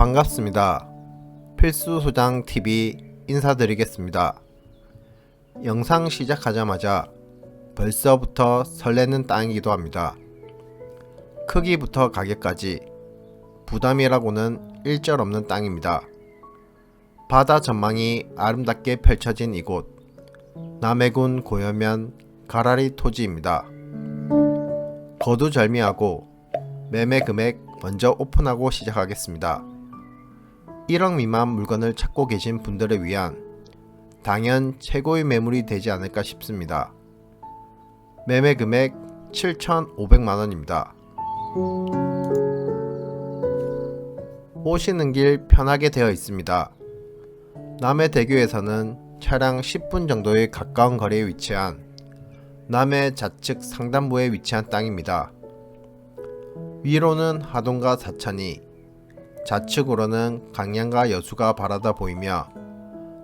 반갑습니다. 필수 소장 TV 인사드리겠습니다. 영상 시작하자마자 벌써부터 설레는 땅이기도 합니다. 크기부터 가격까지 부담이라고는 일절 없는 땅입니다. 바다 전망이 아름답게 펼쳐진 이곳 남해군 고여면 가라리 토지입니다. 거두절미하고 매매 금액 먼저 오픈하고 시작하겠습니다. 1억 미만 물건을 찾고 계신 분들을 위한 당연 최고의 매물이 되지 않을까 싶습니다. 매매 금액 7,500만원입니다. 오시는 길 편하게 되어 있습니다. 남해대교에서는 차량 10분 정도의 가까운 거리에 위치한 남해 좌측 상단부에 위치한 땅입니다. 위로는 하동과 사천이, 좌측으로는 강양과 여수가 바라다 보이며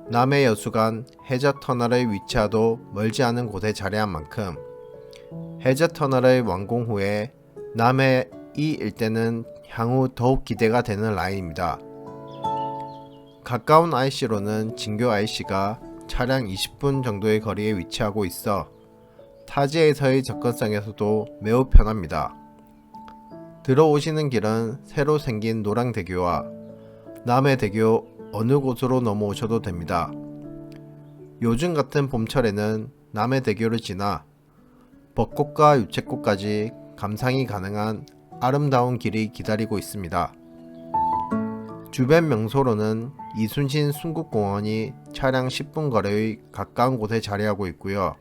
남해 여수간 해저 터널의 위치와도 멀지 않은 곳에 자리한 만큼 해저 터널의 완공 후에 남해 이 일대는 향후 더욱 기대가 되는 라인입니다. 가까운 IC로는 진교 IC가 차량 20분 정도의 거리에 위치하고 있어 타지에서의 접근성에서도 매우 편합니다. 들어오시는 길은 새로 생긴 노랑대교와 남해대교 어느 곳으로 넘어오셔도 됩니다. 요즘 같은 봄철에는 남해대교를 지나 벚꽃과 유채꽃까지 감상이 가능한 아름다운 길이 기다리고 있습니다. 주변 명소로는 이순신 순국공원이 차량 10분 거리의 가까운 곳에 자리하고 있고요.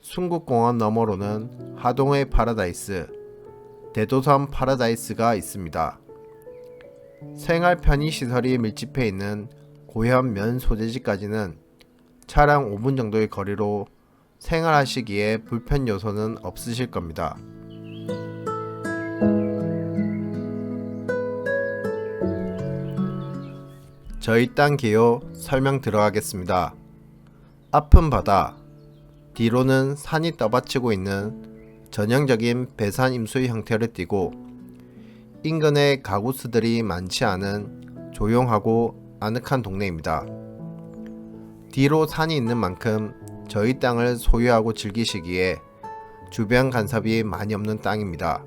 순국공원 너머로는 하동의 파라다이스, 대도섬 파라다이스가 있습니다. 생활 편의 시설이 밀집해 있는 고현 면 소재지까지는 차량 5분 정도의 거리로 생활하시기에 불편 요소는 없으실 겁니다. 저희 땅 기호 설명 들어가겠습니다. 앞은 바다, 뒤로는 산이 떠받치고 있는 전형적인 배산 임수의 형태를 띠고 인근에 가구수들이 많지 않은 조용하고 아늑한 동네입니다. 뒤로 산이 있는 만큼 저희 땅을 소유하고 즐기시기에 주변 간섭이 많이 없는 땅입니다.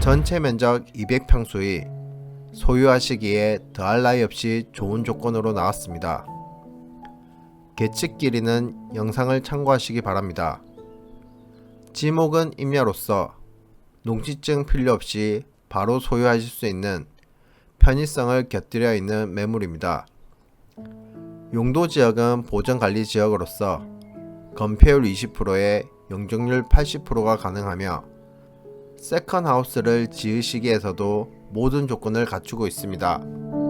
전체 면적 200평수의 소유하시기에 더할 나위 없이 좋은 조건으로 나왔습니다. 계측 길이는 영상을 참고하시기 바랍니다. 지목은 임야로서 농지증 필요 없이 바로 소유하실 수 있는 편의성을 곁들여 있는 매물입니다. 용도 지역은 보전관리 지역으로서 건폐율 20%에 용적률 80%가 가능하며 세컨 하우스를 지으시기에서도 모든 조건을 갖추고 있습니다.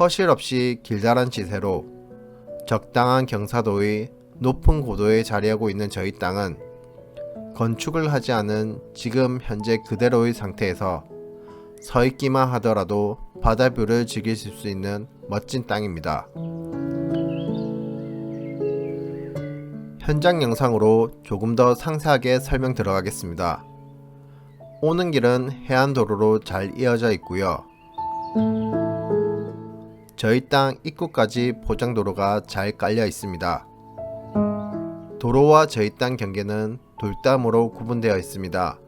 허실 없이 길다란 지세로 적당한 경사도의 높은 고도에 자리하고 있는 저희 땅은 건축을 하지 않은 지금 현재 그대로의 상태에서 서 있기만 하더라도 바다 뷰를 즐기실 수 있는 멋진 땅입니다. 현장 영상으로 조금 더 상세하게 설명 들어가겠습니다. 오는 길은 해안도로로 잘 이어져 있고요. 저희 땅 입구까지 포장도로가 잘 깔려 있습니다. 도로와 저희 땅 경계는 돌담으로 구분되어 있습니다.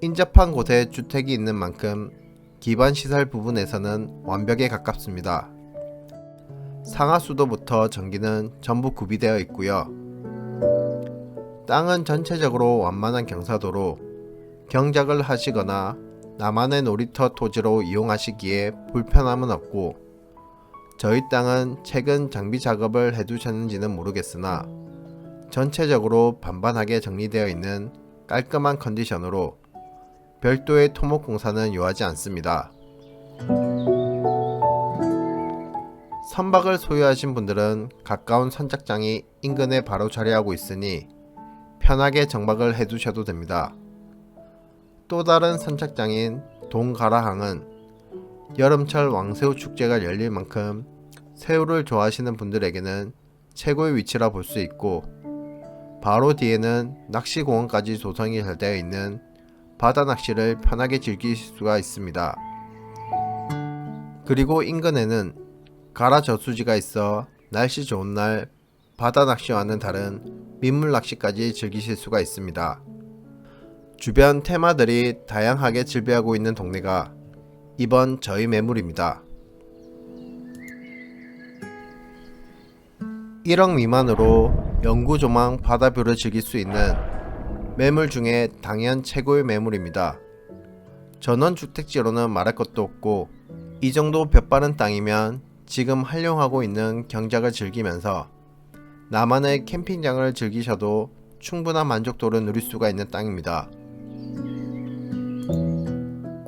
인접한 곳에 주택이 있는 만큼 기반 시설 부분에서는 완벽에 가깝습니다. 상하수도부터 전기는 전부 구비되어 있고요. 땅은 전체적으로 완만한 경사도로 경작을 하시거나 나만의 놀이터 토지로 이용하시기에 불편함은 없고 저희 땅은 최근 장비 작업을 해두셨는지는 모르겠으나 전체적으로 반반하게 정리되어 있는 깔끔한 컨디션으로 별도의 토목 공사는 요하지 않습니다. 선박을 소유하신 분들은 가까운 선착장이 인근에 바로 자리하고 있으니 편하게 정박을 해두셔도 됩니다. 또 다른 선착장인 동가라항은 여름철 왕새우 축제가 열릴 만큼 새우를 좋아하시는 분들에게는 최고의 위치라 볼 수 있고 바로 뒤에는 낚시공원까지 조성이 잘 되어 있는 바다 낚시를 편하게 즐길 수가 있습니다. 그리고 인근에는 가라 저수지가 있어 날씨 좋은 날 바다 낚시와는 다른 민물 낚시까지 즐기실 수가 있습니다. 주변 테마들이 다양하게 즐비하고 있는 동네가 이번 저희 매물입니다. 1억 미만으로 영구 조망 바다뷰를 즐길 수 있는 매물 중에 당연 최고의 매물입니다. 전원 주택지로는 말할 것도 없고 이 정도 볕바른 땅이면 지금 활용하고 있는 경작을 즐기면서 나만의 캠핑장을 즐기셔도 충분한 만족도를 누릴 수가 있는 땅입니다.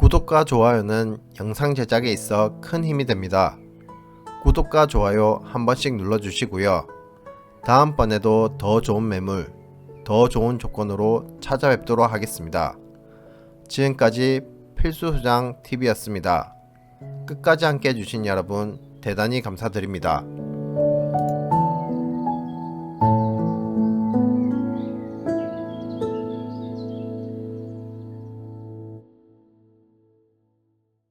구독과 좋아요는 영상 제작에 있어 큰 힘이 됩니다. 구독과 좋아요 한 번씩 눌러주시고요. 다음번에도 더 좋은 매물, 더 좋은 조건으로 찾아뵙도록 하겠습니다. 지금까지 필수소장 TV였습니다. 끝까지 함께 해주신 여러분 대단히 감사드립니다.